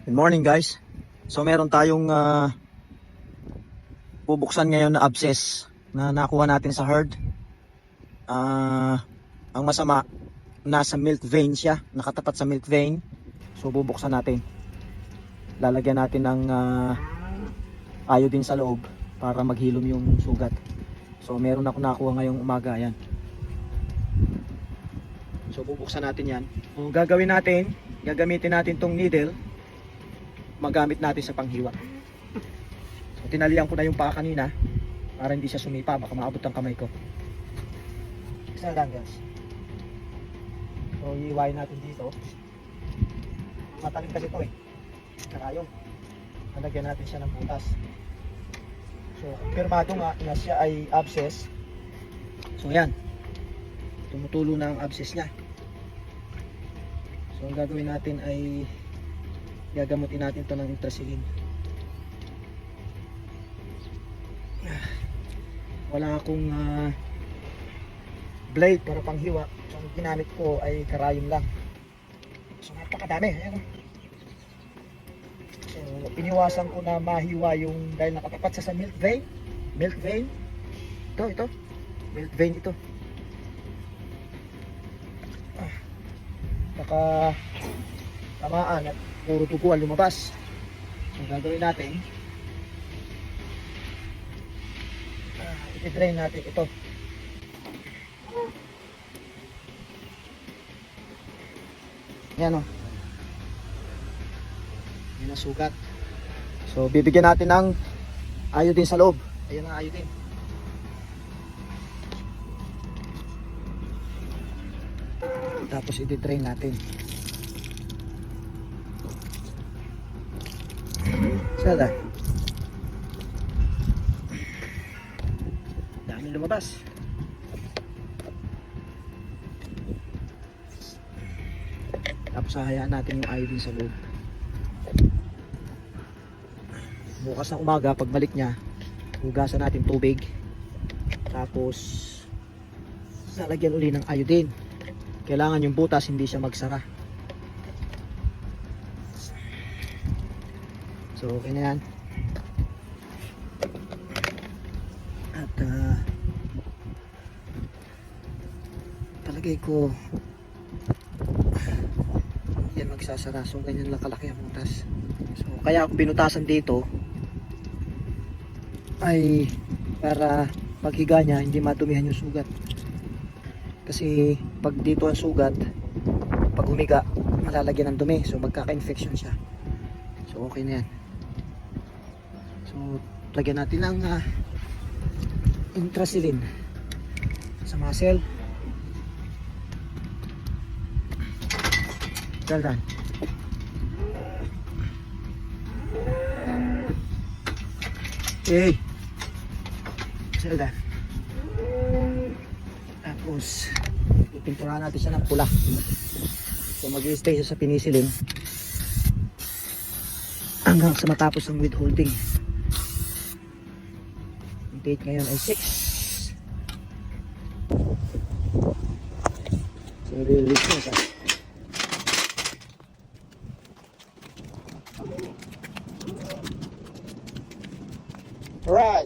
Good morning guys. So meron tayong ah, bubuksan ngayon na abscess na nakuha natin sa herd. Ah, ang masama, nasa milk vein siya, nakatapat sa milk vein. So bubuksan natin. Lalagyan natin ng ah, iodine sa loob para maghilom yung sugat. So meron ako nakuha ngayong umaga yan. So bubuksan natin yan. Ang gagawin natin, gagamitin natin tong needle magamit natin sa panghiwa. So, tinalian ko na yung paa kanina para hindi siya sumipa, baka maabot ang kamay ko. Isa lang guys. So, iiwain natin dito. Matalim kasi ito eh. Karayo. Lalagyan natin siya ng butas. So, pirmado nga na siya ay abscess. So, yan. Tumutulo na ang abscess niya. So, ang gagawin natin ay gagamutin natin to ng intrasilin. Wala akong ah, blade para panghiwa. Ang ginamit ko ay karayom lang. So napakadami. Ayan. So iniwasan ko na mahiwa yung dahil nakatapat sa milk vein. Milk vein. Ito ito. Milk vein ito. Ah, tamaan at puro dugo ang lumabas. So gagawin natin, ah, itidrain natin ito. Yan o. Yan ang sugat. So bibigyan natin ng iodine sa loob. Ayan ang iodine. Tapos itidrain natin. Sada. Dami lumabas. Tapos hahayaan natin yung iodine sa loob. Bukas ng umaga, pagbalik niya, hugasan natin tubig. Tapos, lalagyan uli ng iodine. Kailangan yung butas hindi siya magsara. So, okay na yan. At, ah, palagay ko, yan magsasara. So, ganyan lang kalaki ang butas. So, kaya ako binutasan dito, ay para paghiga niya, hindi matumihan yung sugat. Kasi, pag dito ang sugat, pag humiga, malalagyan ng dumi. So, magkaka-infection siya. So, okay na yan. So, lagyan natin ng uh, intrasilin sa muscle. Well done. Okay. Well done. Tapos, ipinturahan natin siya ng pula. So, mag-stay siya sa pinisilin hanggang sa matapos ang withholding. Gate ngayon ay 6. So, release na siya. Alright!